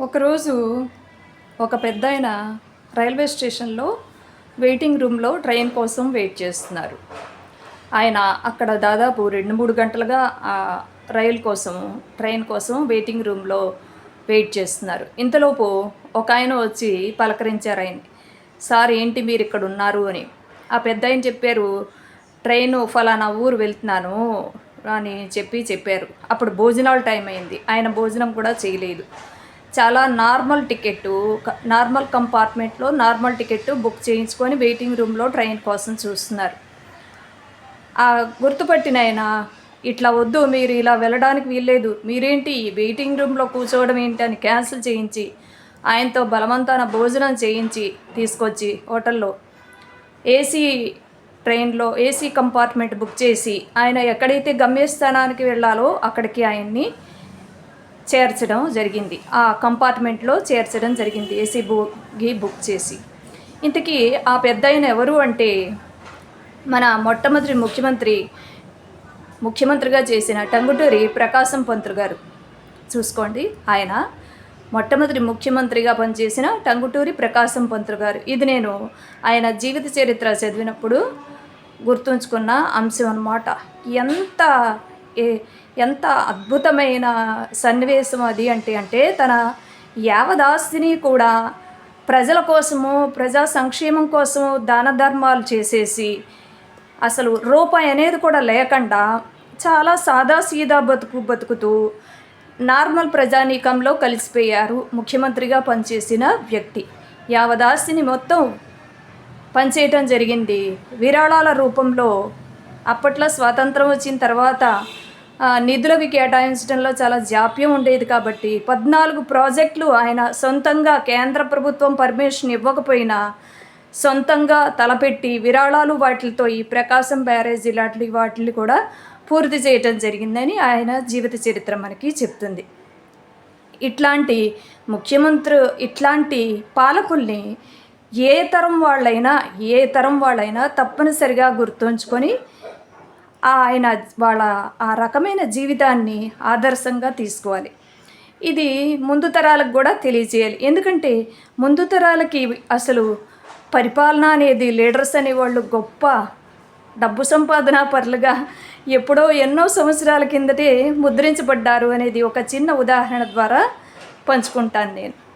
ఒకరోజు ఒక పెద్ద ఆయన రైల్వే స్టేషన్లో వెయిటింగ్ రూమ్లో ట్రైన్ కోసం వెయిట్ చేస్తున్నారు. ఆయన అక్కడ దాదాపు రెండు మూడు గంటలుగా ఆ రైలు కోసం ట్రైన్ కోసం వెయిటింగ్ రూమ్లో వెయిట్ చేస్తున్నారు. ఇంతలోపు ఒక ఆయన వచ్చి పలకరించారు ఆయన సార్ ఏంటి మీరు ఇక్కడ ఉన్నారు? అని. ఆ పెద్ద ఆయన చెప్పారు ట్రైన్ ఫలానా ఊరు వెళ్తున్నాను అని చెప్పి చెప్పారు. అప్పుడు భోజనాల టైం అయింది. ఆయన భోజనం కూడా చేయలేదు. చాలా నార్మల్ టికెట్టు నార్మల్ కంపార్ట్మెంట్లో నార్మల్ టికెట్ బుక్ చేయించుకొని వెయిటింగ్ రూమ్లో ట్రైన్ కోసం చూస్తున్నారు. ఆ గుర్తుపట్టిన ఆయన ఇట్లా వద్దు మీరు ఇలా వెళ్ళడానికి వీల్లేదు. మీరేంటి ఈ వెయిటింగ్ రూమ్లో కూర్చోవడం ఏంటి అని క్యాన్సిల్ చేయించి ఆయనతో బలవంతాన భోజనం చేయించి తీసుకొచ్చి హోటల్లో ఏసీ ట్రైన్లో ఏసీ కంపార్ట్మెంట్ బుక్ చేసి ఆయన ఎక్కడైతే గమ్యస్థానానికి వెళ్ళాలో అక్కడికి ఆయన్ని చేర్చడం జరిగింది. ఆ కంపార్ట్మెంట్లో చేర్చడం జరిగింది. ఏసీ బుక్కి బుక్ చేసి. ఇంతకీ ఆ పెద్ద ఆయన ఎవరు అంటే మన మొట్టమొదటి ముఖ్యమంత్రి ముఖ్యమంత్రిగా చేసిన టంగుటూరి ప్రకాశం పంతులు గారు. చూసుకోండి. ఆయన మొట్టమొదటి ముఖ్యమంత్రిగా పనిచేసిన టంగుటూరి ప్రకాశం పంతులు గారు. ఇది నేను ఆయన జీవిత చరిత్ర చదివినప్పుడు గుర్తుంచుకున్న అంశం అన్నమాట. ఎంత ఎంత అద్భుతమైన సన్నివేశం అది అంటే అంటే తన యావదాస్తిని కూడా ప్రజల కోసము ప్రజా సంక్షేమం కోసము దాన ధర్మాలు చేసేసి అసలు రూపాయి అనేది కూడా లేకుండా చాలా సాదా సీదా బతుకు బతుకుతూ నార్మల్ ప్రజానీకంలో కలిసిపోయారు ముఖ్యమంత్రిగా పనిచేసిన వ్యక్తి. యావదాస్తిని మొత్తం పనిచేయటం జరిగింది. విరాళాల రూపంలో అప్పట్లో స్వాతంత్రం వచ్చిన తర్వాత నిధులకు నిధులవి కేటాయించడంలో చాలా జాప్యం ఉండేది కాబట్టి పద్నాలుగు ప్రాజెక్టులు ఆయన సొంతంగా కేంద్ర ప్రభుత్వం పర్మిషన్ ఇవ్వకపోయినా సొంతంగా తలపెట్టి విరాళాలు వాటితో ఈ ప్రకాశం బ్యారేజ్ ఇలాంటి వాటిని కూడా పూర్తి చేయటం జరిగిందని ఆయన జీవిత చరిత్ర మనకి చెప్తుంది. ఇట్లాంటి ముఖ్యమంత్రి ఇట్లాంటి పాలకుల్ని ఏ తరం వాళ్ళైనా ఏ తరం వాళ్ళైనా తప్పనిసరిగా గుర్తుంచుకొని ఆయన వాళ్ళ ఆ రకమైన జీవితాన్ని ఆదర్శంగా తీసుకోవాలి. ఇది ముందు తరాలకు కూడా తెలియజేయాలి. ఎందుకంటే ముందు తరాలకి అసలు పరిపాలన అనేది లీడర్స్ అనేవాళ్ళు గొప్ప డబ్బు సంపాదన పరులుగా ఎప్పుడో ఎన్నో సంవత్సరాల కిందటే ముద్రించబడ్డారు అనేది ఒక చిన్న ఉదాహరణ ద్వారా పంచుకుంటాను నేను.